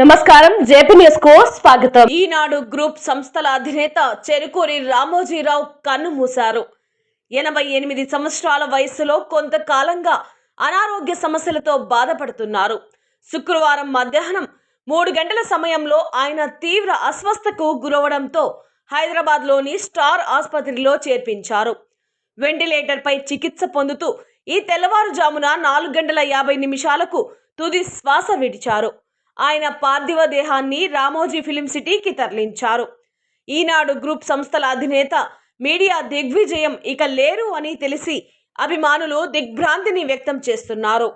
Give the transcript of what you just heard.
నమస్కారం జేపీ న్యూస్కు స్వాగతం. ఈనాడు గ్రూప్ సంస్థల అధినేత చెరుకూరి రామోజీరావు కన్ను మూశారు ఎనభై ఎనిమిది సంవత్సరాల వయసులో కొంతకాలంగా అనారోగ్య సమస్యలతో బాధపడుతున్నారు. శుక్రవారం మధ్యాహ్నం మూడు గంటల సమయంలో ఆయన తీవ్ర అస్వస్థకు గురవడంతో హైదరాబాద్లోని స్టార్ ఆసుపత్రిలో చేర్పించారు. వెంటిలేటర్పై చికిత్స పొందుతూ ఈ తెల్లవారుజామున నాలుగు గంటల యాభై నిమిషాలకు తుది శ్వాస విడిచారు. ఆయన పార్థివ దేహాన్ని రామోజీ ఫిలిం సిటీకి తరలించారు. ఈనాడు గ్రూప్ సంస్థల అధినేత మీడియా దిగ్విజయం ఇక లేరు అని తెలిసి అభిమానులు దిగ్భ్రాంతిని వ్యక్తం చేస్తున్నారు.